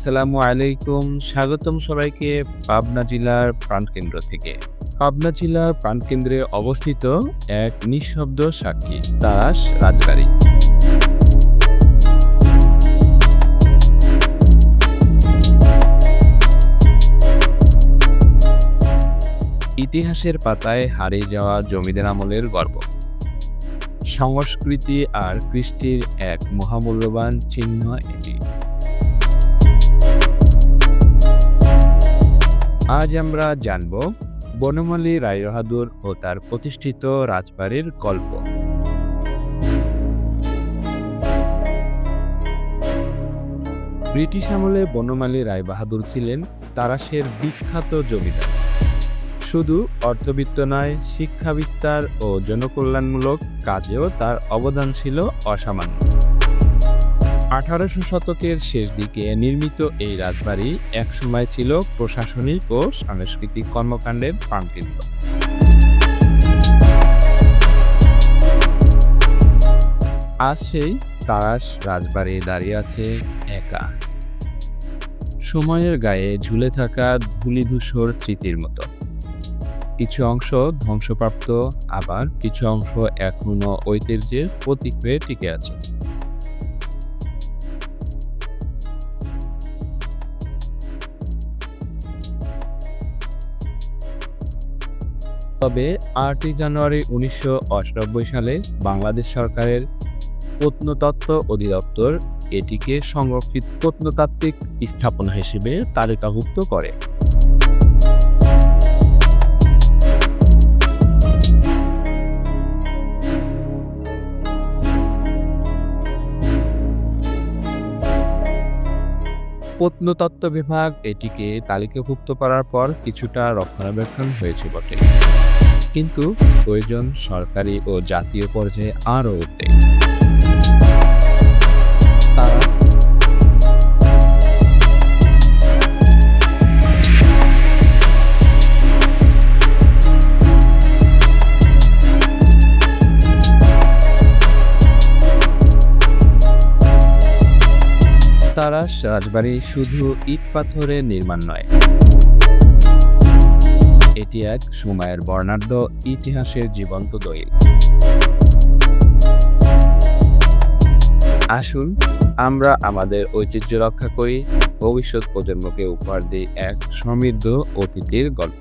আসসালামু আলাইকুম। স্বাগতম সবাইকে পাবনা জেলার প্রাণকেন্দ্র থেকে। পাবনা জেলার প্রাণকেন্দ্রে অবস্থিত এক নিঃশব্দ সাক্ষী তারাস রাজবাড়ি ইতিহাসের পাতায় হারিয়ে যাওয়া জমিদার আমলের গর্ব। সংস্কৃতি আর কৃষ্টির এক মহামূল্যবান চিহ্ন এটি। আজ আমরা জানব বনমালী, রায়বাহাদুর ও তার প্রতিষ্ঠিত রাজবাড়ির গল্প। ব্রিটিশ আমলে বনমালী, রায়বাহাদুর ছিলেন তারাশের বিখ্যাত জমিদার। শুধু অর্থবিত্ত নয়, শিক্ষা বিস্তার ও জনকল্যাণমূলক কাজেও তার অবদান ছিল অসামান্য। আঠারোশো শতকের শেষ দিকে নির্মিত এই রাজবাড়ি একসময় ছিল প্রশাসনিক ও সাংস্কৃতিক কর্মকাণ্ডের প্রাণকেন্দ্র আজ সেই তারাস রাজবাড়ি দাঁড়িয়ে আছে একা। সময়ের গায়ে ঝুলে থাকা ধূলিধূসর স্মৃতির মতো। কিছু অংশ ধ্বংসপ্রাপ্ত, আবার কিছু অংশ এখনও ঐতিহ্যের প্রতীক হয়ে টিকে আছে। তবে আটই জানুয়ারি উনিশশো সালে বাংলাদেশ সরকারের প্রত্নতত্ত্ব অধিদপ্তর এটিকে সংরক্ষিত প্রত্নতাত্ত্বিক স্থাপনা হিসেবে তালিকাভুক্ত করে। প্রত্নতত্ত্ব বিভাগ এটিকে তালিকাভুক্ত করার পর কিছুটা রক্ষণাবেক্ষণ হয়েছে বটে। কিন্তু প্রয়োজন সরকারি ও জাতীয় পর্যায়ে আরও উদ্যোগ। তারা রাজবাড়ি শুধু ইট পাথরের নির্মাণ নয় এটি এক সময়ের বর্ণাঢ্য ইতিহাসের জীবন্ত দলিল। আসুন, আমরা আমাদের ঐতিহ্য রক্ষা করি। ভবিষ্যৎ প্রজন্মকে উপহার দিই এক সমৃদ্ধ অতীতের গল্প।